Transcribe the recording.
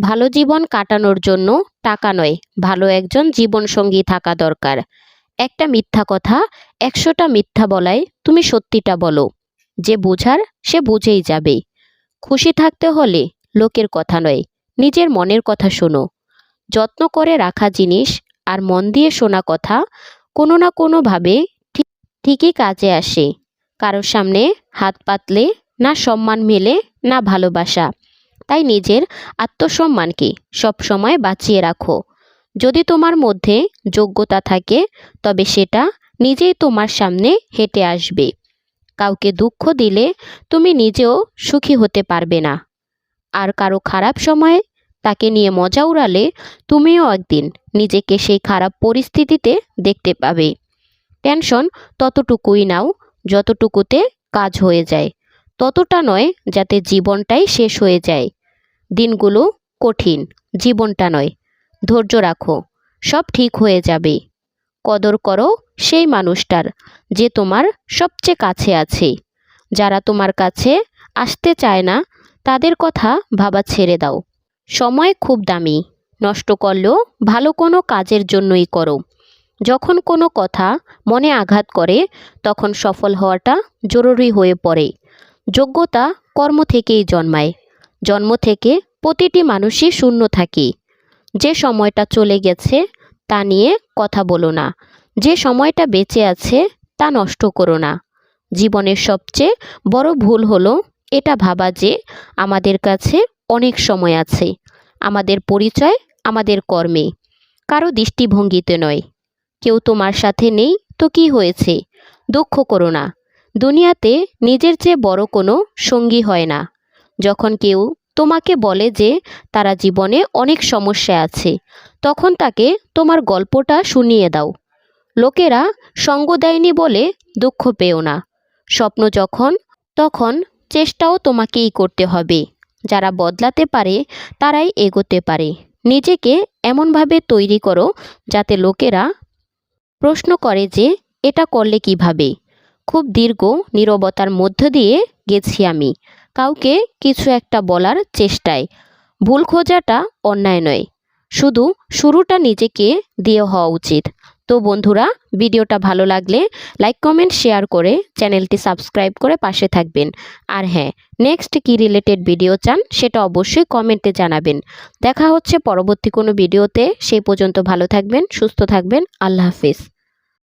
ভালো জীবন কাটানোর জন্য টাকা নয়, ভালো একজন জীবনসঙ্গী থাকা দরকার। একটা মিথ্যা কথা, একশোটা মিথ্যা বলায় তুমি সত্যিটা বলো। যে বোঝার, সে বুঝেই যাবে। খুশি থাকতে হলে লোকের কথা নয়, নিজের মনের কথা শোনো। যত্ন করে রাখা জিনিস আর মন দিয়ে শোনা কথা কোনো না কোনোভাবে ঠিক, ঠিকই কাজে আসে। কারোর সামনে হাত পাতলে না সম্মান মেলে, না ভালোবাসা। তাই নিজের আত্মসম্মানকে সবসময় বাঁচিয়ে রাখো। যদি তোমার মধ্যে যোগ্যতা থাকে, তবে সেটা নিজেই তোমার সামনে হেঁটে আসবে। কাউকে দুঃখ দিলে তুমি নিজেও সুখী হতে পারবে না। আর কারও খারাপ সময়ে তাকে নিয়ে মজা উড়ালে তুমিও একদিন নিজেকে সেই খারাপ পরিস্থিতিতে দেখতে পাবে। টেনশন ততটুকুই নাও, যতটুকুতে কাজ হয়ে যায়। ততটা নয় যাতে জীবনটাই শেষ হয়ে যায়। দিনগুলো কঠিন, জীবনটা নয়। ধৈর্য রাখো, সব ঠিক হয়ে যাবে। কদর করো সেই মানুষটার যে তোমার সবচেয়ে কাছে আছে। যারা তোমার কাছে আসতে চায় না, তাদের কথা ভাবা ছেড়ে দাও। সময় খুব দামি, নষ্ট করলেও ভালো কোনো কাজের জন্যই করো। যখন কোনো কথা মনে আঘাত করে, তখন সফল হওয়াটা জরুরি হয়ে পড়ে। যোগ্যতা কর্ম থেকেই জন্মায়। জন্ম থেকে প্রতিটি মানুষই শূন্য থাকে। যে সময়টা চলে গেছে, তা নিয়ে কথা বলো না। যে সময়টা বেঁচে আছে, তা নষ্ট করো না। জীবনের সবচেয়ে বড় ভুল হলো এটা ভাবা যে আমাদের কাছে অনেক সময় আছে। আমাদের পরিচয় আমাদের কর্মে। কারও দৃষ্টিভঙ্গিতে নয়। কেউ তোমার সাথে নেই তো কি হয়েছে? দুঃখ করো না। দুনিয়াতে নিজের চেয়ে বড় কোনো সঙ্গী হয় না। যখন কেউ তোমাকে বলে যে তারা জীবনে অনেক সমস্যা আছে, তখন তাকে তোমার গল্পটা শুনিয়ে দাও। লোকেরা সঙ্গ দেয়নি বলে দুঃখ পেও না। স্বপ্ন যখন, তখন চেষ্টাও তোমাকেই করতে হবে। যারা বদলাতে পারে, তারাই এগোতে পারে। নিজেকে এমনভাবে তৈরি করো যাতে লোকেরা প্রশ্ন করে যে, এটা করলে কীভাবে? খুব দীর্ঘ নীরবতার মধ্য দিয়ে গেছি আমি। কাউকে কিছু একটা বলার চেষ্টায়। ভুল খোঁজাটা অন্যায় নয়। শুধু শুরুটা নিজেকে দিয়ে হওয়া উচিত। তো বন্ধুরা, ভিডিওটা ভালো লাগলে লাইক, কমেন্ট, শেয়ার করে চ্যানেলটি সাবস্ক্রাইব করে পাশে থাকবেন। আর হ্যাঁ নেক্সট কী রিলেটেড ভিডিও চান সেটা অবশ্যই কমেন্টে জানাবেন। দেখা হচ্ছে পরবর্তী কোনো ভিডিওতে। সেই পর্যন্ত ভালো থাকবেন, সুস্থ থাকবেন। আল্লাহ হাফিজ।